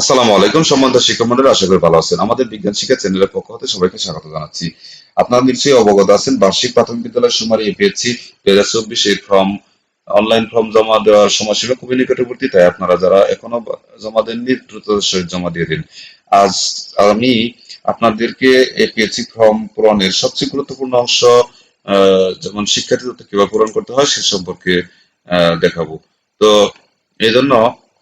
আসসালামু আলাইকুম সম্মানিত শিক্ষক মন্ডলী আশা করি ভালো আছেন। আমাদের বিজ্ঞান শিক্ষা চ্যানেলের পক্ষ হতে সবাইকে স্বাগত জানাচ্ছি। আপনারা নিশ্চয়ই অবগত আছেন, বার্ষিক প্রাথমিক বিদ্যালয় সুমারি এপিএসসি দুই হাজার চব্বিশে ফর্ম অনলাইন ফর্ম জমা দেওয়ার সময়সীমা খুবই নিকটবর্তী, তাই আপনারা যারা এখনও জমা দেননি দ্রুততার সহিত জমা দিয়ে দিন। আজ আমি আপনাদেরকে এপিএসসি ফর্ম পূরণের সবচেয়ে গুরুত্বপূর্ণ অংশ যেমন শিক্ষার্থী তথ্য কীভাবে পূরণ করতে হয় সে সম্পর্কে দেখাবো। তো এই জন্য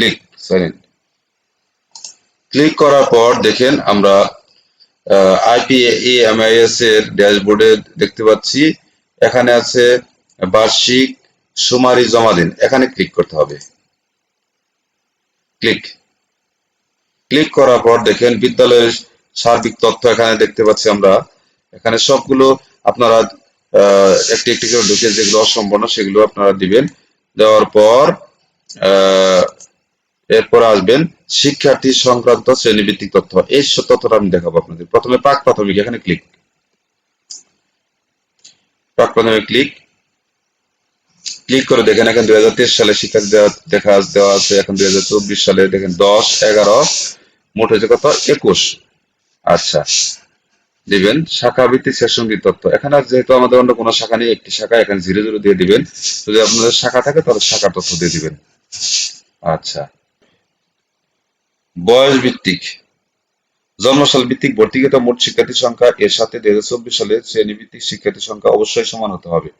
ক্লিক সাইন ইন ক্লিক করার পর দেখেন আমরা আইপিএমআইএস এর ড্যাশবোর্ডে দেখতে পাচ্ছি, এখানে আছে বার্ষিক সুমারি জমা দিন, এখানে ক্লিক করতে হবে। ক্লিক ক্লিক করার পর দেখেন বিদ্যালয়ের সার্বিক তথ্য এখানে দেখতে পাচ্ছি আমরা। এখানে সবগুলো আপনারা একটি একটি করে ঢুকে যেগুলো অসম্পূর্ণ সেগুলো আপনারা দিবেন। দেওয়ার পর এরপর আসবেন শিক্ষার্থী সংক্রান্ত শ্রেণীভিত্তিক তথ্য। এই তথ্যটা আমি দেখাবো আপনাদের। প্রথমে প্রাক প্রাথমিক, এখানে ক্লিক প্রাক প্রাথমিক ক্লিক ক্লিক করে দেখেন, এখন দুই তেইশ সালে শিক্ষার্থী দেখা দেওয়া আছে, এখন দুই চব্বিশ সালে দেখেন দশ, এগারো, মোট হয়েছে কত? একুশ। আচ্ছা। দিবেন শাখা ভিত্তিক সেশনভিত্তিক তথ্য। এখানে যেহেতু আমাদের অন্য কোনো শাখা নেই, একটি শাখা এখানে জিরো জিরো দিয়ে দিবেন। যদি আপনাদের শাখা থাকে, তাহলে শাখা তথ্য দিয়ে দিবেন। আচ্ছা। বয়স ভিত্তিক জন্মসাল ভিত্তিক ভর্তিকৃত মোট শিক্ষার্থী সংখ্যা এর সাথে দুই হাজার চব্বিশ সালে শ্রেণি ভিত্তিক শিক্ষার্থী সংখ্যা অবশ্যই সমান হতে হবে।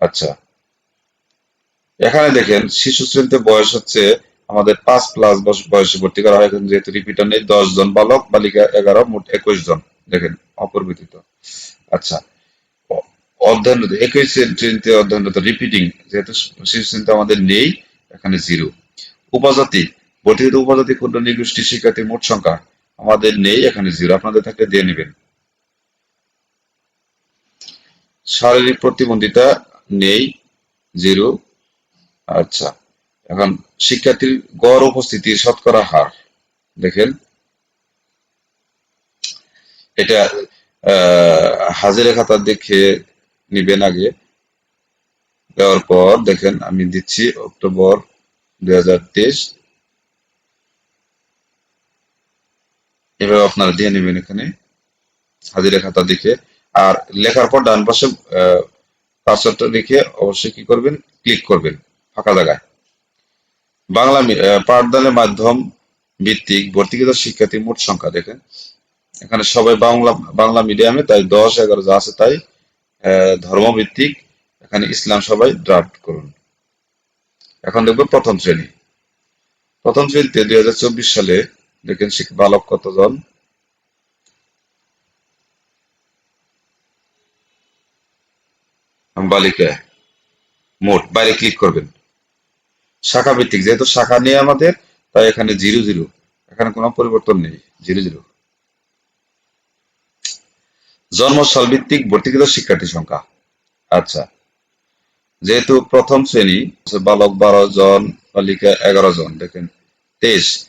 আচ্ছা। এখানে দেখেন, শিশু শ্রেণীতে বয়স হচ্ছে আমাদের পাঁচ প্লাস বয়সে ভর্তি করা হয়। যেহেতু রিপিটার নেই, দশ জন বালক, বালিকা এগারো, মোট একুশ জন। দেখেন, অপরিবর্তিত। আচ্ছা। অধ্যয়নরত একই শ্রেণীতে অধ্যয়নরত রিপিটিং যেহেতু শিশু শ্রেণীতে আমাদের নেই, এখানে জিরো উপজাতি ভর্তিকৃত উপজাতি ক্ষুদ্র নিগোষ্ঠী শিক্ষার্থীর মোট সংখ্যা আমাদের নেই, এখানে জিরো আপনাদের থাকলে দিয়ে নেবেন। শারীরিক প্রতিবন্ধিতা নেই জিরো আচ্ছা এখন শিক্ষার্থীর গড় উপস্থিতির শতকরা হার। দেখেন। এটা হাজিরা খাতা দেখে নিবেন আগে। দেওয়ার পর দেখেন, আমি দিচ্ছি অক্টোবর দু হাজার তেইশ হাজার তেইশ এভাবে আপনারা দিয়ে নেবেন এখানে হাজিরা খাতা দেখে। আর লেখার পর ডান পাশে কার্সরটা রেখে অবশ্যই কি করবেন? ক্লিক করবেন, ফাঁকা জায়গায়। বাংলা পাঠদানের মাধ্যম ভিত্তিক ভর্তিকৃত শিক্ষার্থীর মোট সংখ্যা, দেখেন। এখানে সবাই বাংলা বাংলা মিডিয়ামে তাই দশ, এগারো যা আছে তাই ধর্মভিত্তিক। এখানে ইসলাম সবাই ড্রাফট করুন। এখন দেখব প্রথম শ্রেণি। প্রথম শ্রেণীতে দুই হাজার চব্বিশ সালে দেখেন শিক- বালক কতজন? বালিকা মোট, বাইরে ক্লিক করবেন। শাখা ভিত্তিক, যেহেতু শাখা নেই আমাদের, তাই এখানে জিরো জিরো। এখানে কোনো পরিবর্তন নেই, জিরো জিরো। জন্মসাল ভিত্তিক ভর্তিকৃত শিক্ষার্থী সংখ্যা। আচ্ছা। যেহেতু প্রথম শ্রেণি বালক বারো জন, বালিকা এগারো জন, দেখেন। তেইশ।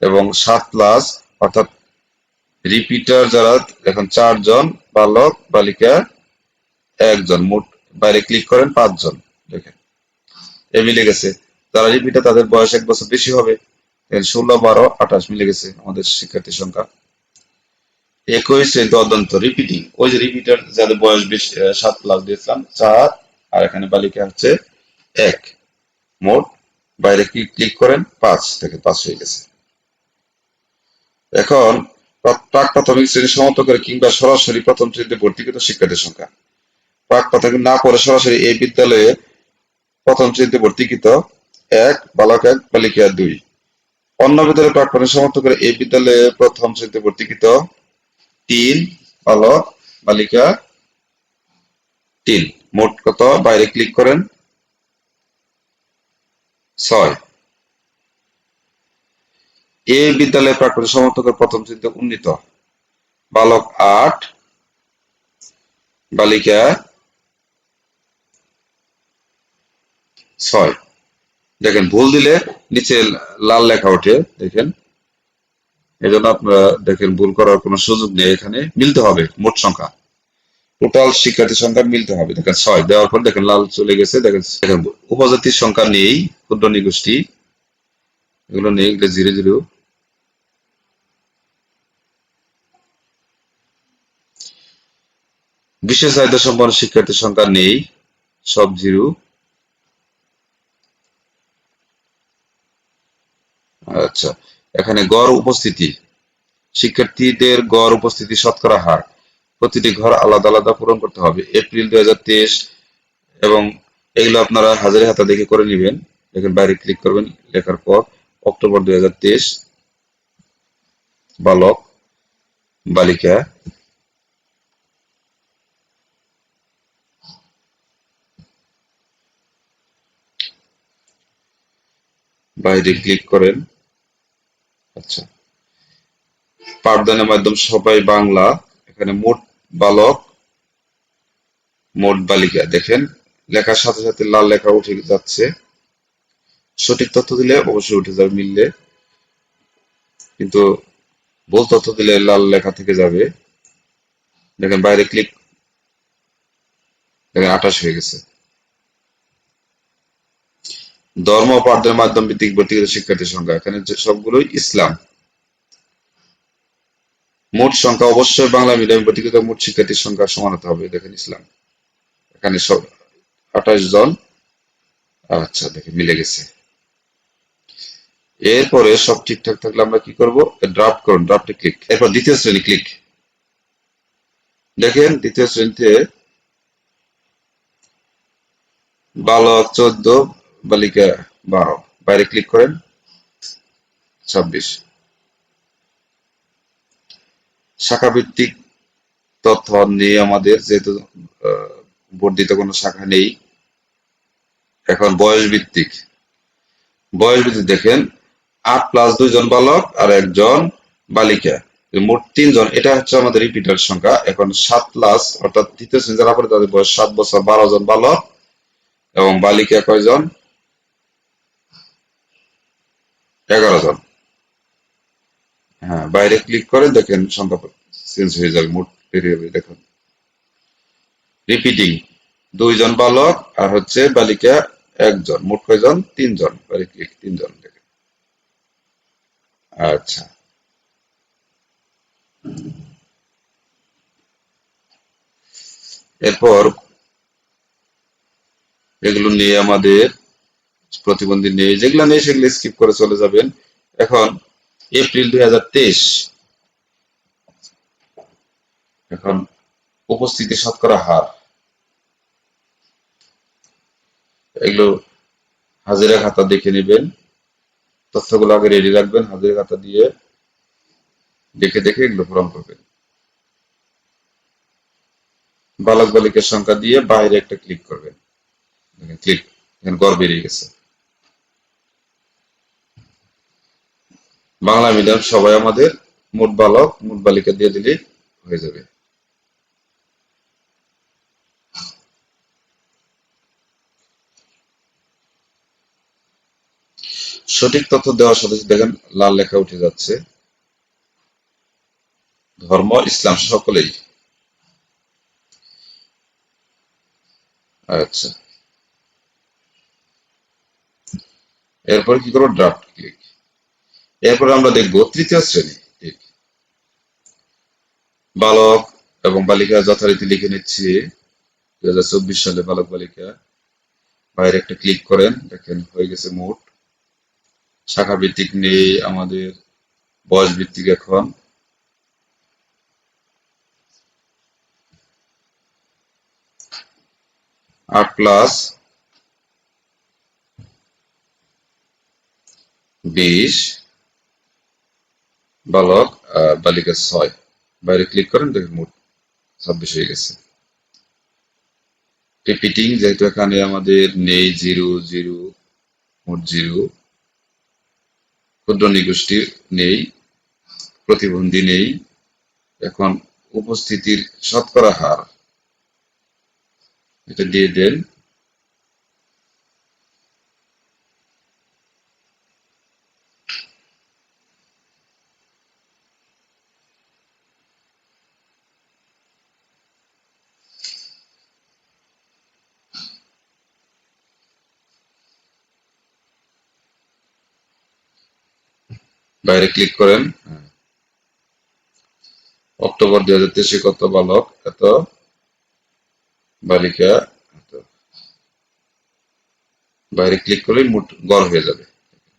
এবং সাত প্লাস অর্থাৎ রিপিটার যারা, এখন চারজন বালক, বালিকা একজন, মোট বাইরে ক্লিক করেন পাঁচজন, দেখেন। এ মিলে গেছে। যারা রিপিটার তাদের বয়স এক বছর বেশি হবে। ষোলো, বারো, আঠাশ মিলে গেছে আমাদের শিক্ষার্থীর সংখ্যা। একই শ্রেণীতে অত্যন্ত রিপিটিং ওই যে রিপিটার যাদের বয়স বেশি সাত প্লাস দিয়েছিলাম, চার, আর এখানে বালিকা হচ্ছে এক। মোট বাইরে ক্লিক করেন? পাঁচ থেকে পাঁচ হয়ে গেছে। এখন প্রাক প্রাথমিক শ্রেণি সমাপ্ত করে কিংবা সরাসরি প্রথম শ্রেণীতে ভর্তিকৃত শিক্ষার্থীর সংখ্যা। প্রাক প্রাথমিক না পড়ে সরাসরি এই বিদ্যালয়ে প্রথম শ্রেণীতে ভর্তিকৃত এক, বালক এক, বালিকা দুই। অন্য বিদ্যালয়ে প্রাক প্রাথমিক সমাপ্ত করে এই বিদ্যালয়ে প্রথম শ্রেণীতে ভর্তিকৃত তিন, বালক, বালিকা তিন। মোট কত? বাইরে ক্লিক করেন। ছয়। এই বিদ্যালয়ে প্রাকৃতিক সমর্থকের প্রথম শ্রেণীতে উন্নীত। বালক আট, বালিকা ছয়। দেখেন, ভুল দিলে নিচে লাল লেখা ওঠে, দেখেন। এই জন্য আপনারা দেখেন, ভুল করার কোনো সুযোগ নেই। এখানে মিলতে হবে, মোট সংখ্যা। টোটাল শিক্ষার্থী সংখ্যা মিলতে হবে। দেখেন, ছয়। দেওয়ার পর দেখেন, লাল চলে গেছে। দেখেন উপজাতির সংখ্যা নেই, ক্ষুদ্র নিগোষ্ঠী। এগুলো নেই জিরো জিরো। বিশেষ চাহিদা সম্পন্ন শিক্ষার্থীর সংখ্যা নেই, সব জিরো। আচ্ছা এখানে গড় উপস্থিতি। শিক্ষার্থীদের গড় উপস্থিতি শতকরা হার। প্রতিটি ঘর আলাদা আলাদা পূরণ করতে হবে। এপ্রিল দুই হাজার তেইশ এবং এগুলো আপনারা হাজারি হাতা দেখে করে নেবেন। দেখেন, বাইরে ক্লিক করবেন, লেখার পর অক্টোবর দুই হাজার তেইশ, বালক, বালিকা। বাইরে ক্লিক করেন। আচ্ছা। পাঠদানের মাধ্যম সবাই বাংলা। এখানে মোট বালক, মোট বালিকা, দেখেন। লেখার সাথে সাথে লাল লেখা উঠে যাচ্ছে। সঠিক তথ্য দিলে অবশ্যই উঠে যাবে, মিললে। কিন্তু ভুল তথ্য দিলে লাল লেখা থেকে যাবে। দেখেন বাইরে ক্লিক, দেখেন আঠাশ হয়ে গেছে। ধর্ম ও মাধ্যম ভিত্তিক ভর্তিকৃত শিক্ষার্থীর সংখ্যা। এখানে সবগুলোই ইসলাম। মোট সংখ্যা অবশ্যই বাংলা মিডিয়াম ভর্তিকৃত মোট শিক্ষার্থীর সংখ্যা সমান হতে হবে, দেখেন ইসলাম। এখানে সব আঠাশ জন। আচ্ছা দেখেন, মিলে গেছে। এরপরে সব ঠিকঠাক থাকলে আমরা কি করব? ড্রাফট করুন, ড্রাফটে ক্লিক। এরপর দ্বিতীয় শ্রেণি, ক্লিক। দেখেন, দ্বিতীয় শ্রেণীতে বালক, চোদ্দ বালিকা বারো বাইরে ক্লিক করেন, ছাব্বিশ। শাখা ভিত্তিক তথ্য নিয়ে আমাদের যেহেতু বর্ধিত কোনো শাখা নেই, এখন বয়স ভিত্তিক বয়স ভিত্তিক দেখেন, আট প্লাস দুইজন বালক আর একজন বালিকা। মোট তিনজন, এটা হচ্ছে আমাদের রিপিটার সংখ্যা। এখন সাত প্লাস অর্থাৎ তৃতীয় শ্রেণি যারা পড়ে তাদের বয়স সাত বছর, বারো জন বালক এবং বালিকা কয়জন? এগারো জন হ্যাঁ বাইরে ক্লিক করে দেখেন সংখ্যা চেঞ্জ হয়ে যাবে, মোট যাবে দেখুন। রিপিটিং দুইজন বালক আর হচ্ছে বালিকা একজন, মোট কয়জন? তিনজন বাইরে ক্লিক তিনজন দেখেন। আচ্ছা। এরপর এগুলো নিয়ে আমাদের প্রতিবন্ধী নেই। যেগুলো নেই, সেগুলো স্কিপ করে চলে যাবেন। এখন, এপ্রিল দুই হাজার তেইশ। এখন, উপস্থিতি শতকরা হার। এগুলো হাজিরা খাতা দেখে নেবেন। তথ্যগুলো আগে রেডি রাখবেন, হাজিরা খাতা দিয়ে দেখে দেখে এগুলো পূরণ করবেন। বালক বালিকের সংখ্যা দিয়ে বাইরে একটা ক্লিক করবেন। ক্লিক গড় বেরিয়ে গেছে। বাংলা মিডিয়াম সবাই আমাদের মোট বালক, মোট বালিকা দিয়ে দিলে হয়ে যাবে। সঠিক তথ্য দেওয়ার সাথে দেখেন, লাল লেখা উঠে যাচ্ছে। ধর্ম, ইসলাম, সকলেই। আচ্ছা। এরপর কি করব? ড্রাফট ক্লিক এরপর আমরা দেখব তৃতীয় শ্রেণি বালক এবং বালিকা যথারীতি লিখে নিচ্ছি। দুই সালে বালক বালিকা। বাইরে একটা ক্লিক করেন, দেখেন হয়ে গেছে মোট। শাখা ভিত্তিক নেই আমাদের বয়স ভিত্তিক এখন। আট প্লাস বিশ। বালক বালিকা ছয়। বাইরে ক্লিক করেন, দেখেন মোট ছাব্বিশ হয়ে গেছে। রিপিটিং যেহেতু এখানে আমাদের নেই, জিরো জিরো, মোট জিরো। ক্ষুদ্র নিগোষ্ঠী নেই, প্রতিবন্ধী নেই। এখন উপস্থিতির শতকরা হার, এটা দিয়ে দেন বাইরে ক্লিক করেন। অক্টোবর দুই হাজার তেইশে কত বালক? এত। বালিকা বাইরে ক্লিক করলে মোট গড় হয়ে যাবে।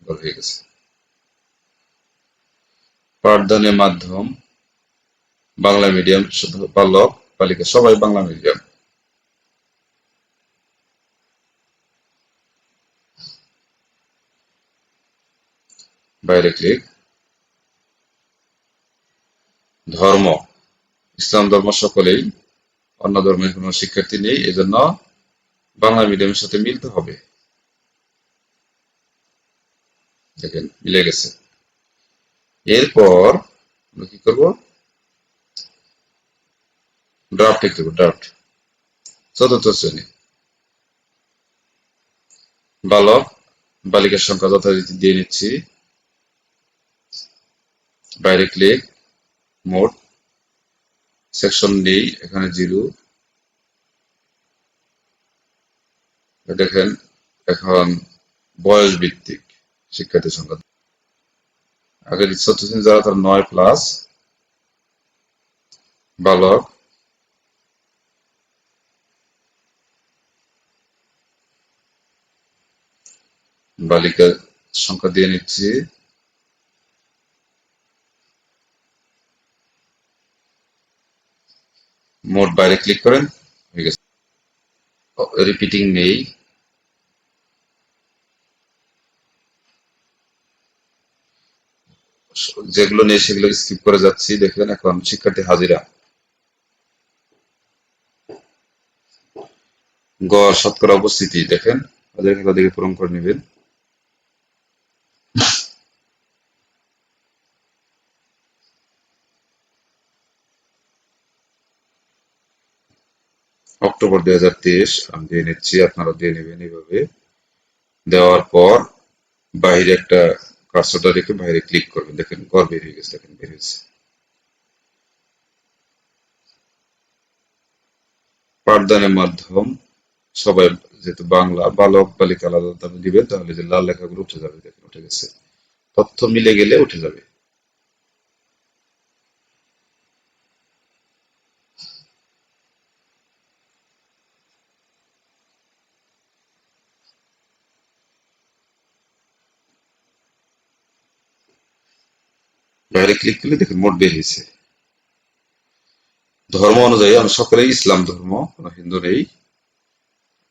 গড় হয়ে গেছে। পাঠদানের মাধ্যম, বাংলা মিডিয়াম শুধু বালক, বালিকা, সবাই বাংলা মিডিয়াম বাইরে ক্লিক ধর্ম। ইসলাম ধর্ম সকলেই, অন্য ধর্মের কোনো শিক্ষার্থী নেই, এজন্য বাংলা মিডিয়ামের সাথে মিলতে হবে। দেখেন, মিলে গেছে। এরপর আমরা কি করব? ড্রাফট লিখতে হবে ড্রাফট চতুর্থ শ্রেণি। বালক, বালিকার সংখ্যা যথারীতি দিয়ে নিচ্ছি। বাইরে ক্লিক মোট সেকশন নেই এখানে জিরো। দেখেন, এখন বয়স ভিত্তিক শিক্ষার্থী সংখ্যা। আগে চতুর্থ শ্রেণি যারা, তার নয় প্লাস বালক। বালিকার সংখ্যা দিয়ে নিচ্ছি। মোট বাইরে ক্লিক করেন হয়ে গেছে রিপিটিং নেই যেগুলো নেই সেগুলো স্কিপ করে যাচ্ছি। দেখেন এখন শিক্ষার্থী হাজিরা। গড় শতকরা উপস্থিতি, দেখেন। হাজার খেলা দিকে পূরণ করে নেবেন। অক্টোবর দুই হাজার তেইশ, আমি দিয়ে নিচ্ছি, আপনারা দিয়ে নেবেন এইভাবে। দেওয়ার পর বাইরে একটা কার্সরটা রেখে বাইরে ক্লিক করবেন। দেখেন, ঘর বের হয়ে গেছে, দেখেন, বের হয়েছে। পাঠদানের মাধ্যম, সবাই যেহেতু বাংলা বালক বালিকা আলাদা দিবেন তাহলে যে লাল লেখাগুলো উঠে যাবে, দেখেন, উঠে গেছে। তথ্য মিলে গেলে উঠে যাবে। বাইরে ক্লিক করলে দেখেন মোট বের হয়েছে। ধর্ম অনুযায়ী আমরা সকলেই ইসলাম ধর্ম, কোনো হিন্দু নেই,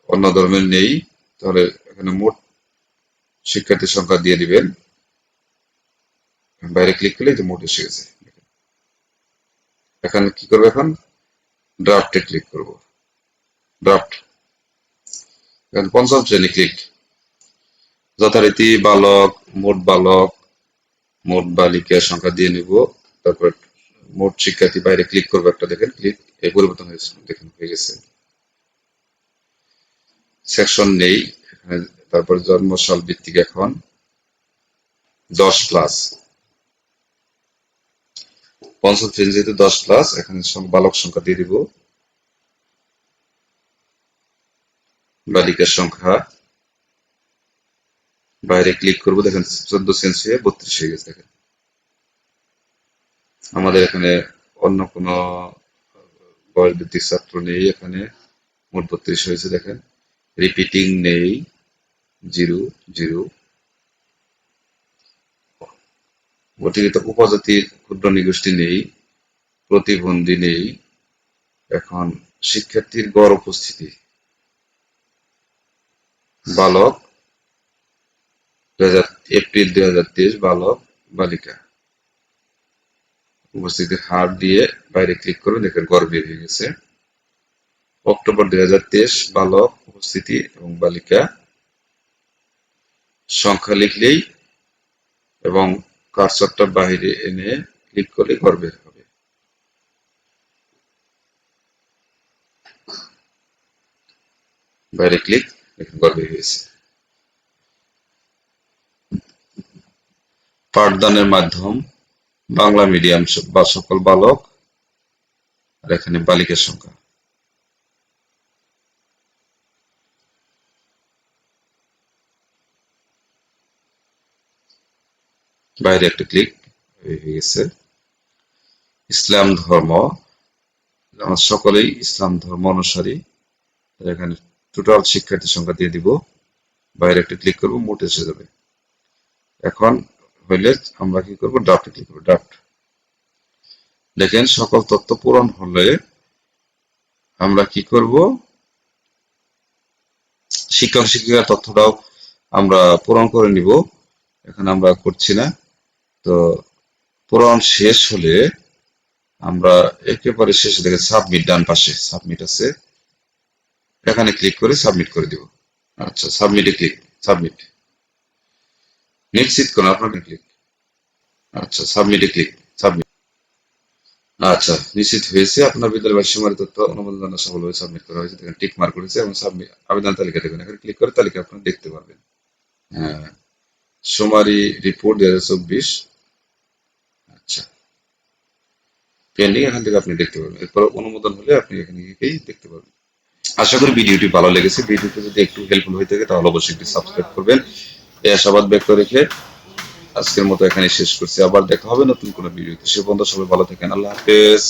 অন্য ধর্মের নেই, তাহলে এখানে মোট শিক্ষার্থীর সংখ্যা দিয়ে দিবেন। বাইরে ক্লিক করলে যে মোট এসে গেছে। এখানে কি করব এখন? ড্রাফটে ক্লিক করব। ড্রাফট পঞ্চম শ্রেণি ক্লিক যথারীতি বালক, মোট বালক মোট বালিকার সংখ্যা দিয়ে নিব। তারপর মোট শিক্ষার্থী বাইরে ক্লিক করব একটা, দেখেন ক্লিক এই পরিবর্তন হয়েছে, দেখেন, হয়ে গেছে। সেকশন নেই তারপর জন্মসাল ভিত্তিক এখন। দশ প্লাস পঞ্চম শ্রেণি যেহেতু দশ প্লাস এখানে বালক সংখ্যা দিয়ে দিব। বালিকার সংখ্যা বাইরে ক্লিক করব, দেখেন চোদ্দ সেন্স হয়ে বত্রিশ হয়ে গেছে, দেখেন। আমাদের এখানে অন্য কোনো বয়স ভিত্তিক ছাত্র নেই এখানে, মোট বত্রিশ হয়েছে, দেখেন। রিপিটিং নেই, জিরো জিরো। গঠিত উপজাতির ক্ষুদ্র নিগোষ্ঠী নেই, প্রতিবন্ধী নেই। এখন শিক্ষার্থীর গড় উপস্থিতি। বালক এপ্রিল দুই হাজার তেইশ বালক বালিকা। উপস্থিতির হার দিয়ে বাইরে ক্লিক করুন দেখেন হয়ে গেছে। অক্টোবর দুই হাজার তেইশ বালক উপস্থিতি এবং বালিকা। সংখ্যা লিখলেই এবং কার্সরটা বাইরে এনে ক্লিক করলে ঘর বের হবে। বাইরে ক্লিক দেখুন ঘর বের হয়েছে। পাঠদানের মাধ্যম, বাংলা মিডিয়াম বা সকল বালক, আর এখানে বালিকার সংখ্যা। বাইরে একটা ক্লিক হয়ে গেছে। ইসলাম ধর্ম, আমরা সকলেই ইসলাম ধর্ম অনুসারী। এখানে টোটাল শিক্ষার্থী সংখ্যা দিয়ে দিব। বাইরে একটা ক্লিক করব, মোট এসে যাবে। এখন হইলে আমরা কি করব? ড্রাফটে ক্লিক করব দেখেন, সকল তথ্য পূরণ হলে আমরা কি করব? শিক্ষক, শিক্ষিকার তথ্যটাও আমরা পূরণ করে নিব। এখন আমরা করছি না। তো, পূরণ শেষ হলে আমরা একেবারে শেষে দেখে সাবমিট ডান পাশে, সাবমিট আছে। এখানে ক্লিক করে সাবমিট করে দিব। আচ্ছা সাবমিটে ক্লিক, সাবমিট। নিশ্চিত করুন আপনার ক্লিক আচ্ছা সাবমিটে ক্লিক সাবমিট আচ্ছা নিশ্চিত হয়েছে, আপনার বিদ্যালয়ের সীমার তথ্য, অনুমোদন সফলভাবে সাবমিট করা হয়েছে, দেখেন টিক মার্ক করেছে এবং সাবমিট আবেদন তালিকা দেখবেন এখানে ক্লিক করে তালিকা আপনারা দেখতে পারবেন। হ্যাঁ সুমারি রিপোর্ট দুই হাজার চব্বিশ। আচ্ছা পেন্ডিং এখান থেকে আপনি দেখতে পারবেন। এরপর অনুমোদন হলে আপনি এখানে গিয়েই দেখতে পারবেন। আশা করি ভিডিওটি ভালো লেগেছে। ভিডিওটি যদি একটু হেল্পফুল হয়ে থাকে, তাহলে অবশ্যই একটি সাবস্ক্রাইব করবেন। এই আশাবাদ ব্যক্ত রেখে আজকের মতো এখানে শেষ করছি। আবার দেখা হবে নতুন কোনো ভিডিওতে। সে পর্যন্ত সবাই ভালো থাকেন। আল্লাহ হাফেজ।